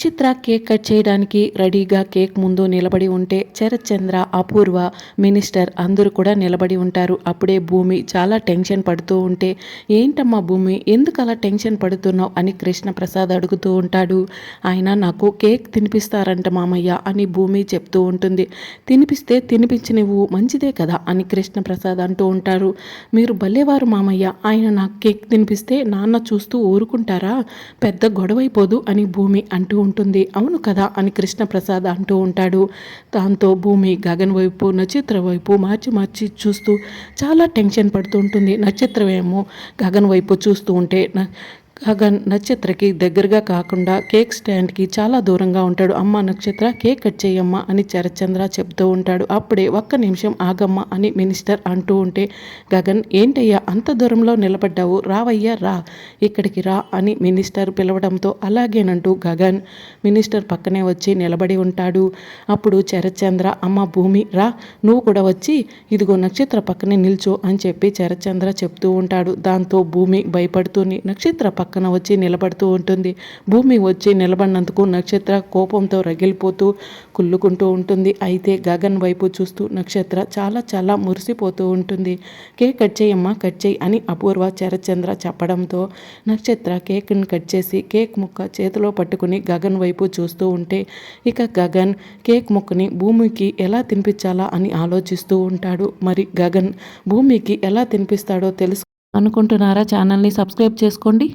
Suchitra cake cut చేయడానికి రెడీగా cake ముందు నిలబడి ఉంటే చరచంద్ర అపూర్వ మినిస్టర్ అందరూ కూడా నిలబడి ఉంటారు. అప్పుడే భూమి చాలా టెన్షన్ పడుతూ ఉంటే ఏంటమ్మా భూమి ఎందుకు అలా టెన్షన్ పడుతున్నావు? అని కృష్ణ ప్రసాద్ అడుగుతూ ఉంటాడు. ఆయన నాకు కేక్ తినిపిస్తారంట మామయ్య అని భూమి చెప్తూ ఉంటుంది. తినిపిస్తే తినిపించినవు మంచిదే కదా అని కృష్ణ ప్రసాద్ అంటూ ఉంటారు. మీరు భలేవారు మామయ్య ఆయన నాకు కేక్ తినిపిస్తే నాన్న చూస్తూ ఊరుకుంటారా? పెద్ద గొడవైపోదు అని భూమి అంటూ ఉంటుంది. అవును కదా అని కృష్ణప్రసాద్ అంటూ ఉంటాడు. దాంతో భూమి గగన్ వైపు నక్షత్ర వైపు మార్చి మార్చి చూస్తూ చాలా టెన్షన్ పడుతూ ఉంటుంది. నక్షత్రం ఏమో గగన్ వైపు చూస్తూ ఉంటే గగన్ నక్షత్రకి దగ్గరగా కాకుండా కేక్ స్టాండ్కి చాలా దూరంగా ఉంటాడు. అమ్మ నక్షత్ర కేక్ కట్ చేయమ్మ అని చరచంద్ర చెప్తూ ఉంటాడు. అప్పుడే ఒక్క నిమిషం ఆగమ్మ అని మినిస్టర్ అంటూ ఉంటే గగన్ ఏంటయ్యా అంత దూరంలో నిలబడ్డావు? రావయ్యా రా. ఇక్కడికి రా అని మినిస్టర్ పిలవడంతో అలాగేనంటూ గగన్ మినిస్టర్ పక్కనే వచ్చి నిలబడి ఉంటాడు. అప్పుడు చరచంద్ర అమ్మ భూమి రా. నువ్వు కూడా వచ్చి ఇదిగో నక్షత్ర పక్కనే నిల్చో అని చెప్పి చరచంద్ర చెప్తూ ఉంటాడు. దాంతో భూమి భయపడుతూ నక్షత్ర పక్క పక్కన వచ్చి నిలబడుతూ ఉంటుంది. భూమి వచ్చి నిలబడినందుకు నక్షత్ర కోపంతో రగిలిపోతూ కుళ్ళుకుంటూ ఉంటుంది. అయితే గగన్ వైపు చూస్తూ నక్షత్ర చాలా చాలా మురిసిపోతూ ఉంటుంది. కేక్ కట్ చేయమ్మా కట్ చేయి అని అపూర్వ చరచంద్ర చెప్పడంతో నక్షత్ర కేక్ని కట్ చేసి కేక్ ముక్క చేతిలో పట్టుకుని గగన్ వైపు చూస్తూ ఉంటే ఇక గగన్ కేక్ ముక్కని భూమికి ఎలా తినిపించాలా అని ఆలోచిస్తూ ఉంటాడు. మరి గగన్ భూమికి ఎలా తినిపిస్తాడో తెలుసు అనుకుంటున్నారా? ఛానల్ని సబ్స్క్రైబ్ చేసుకోండి.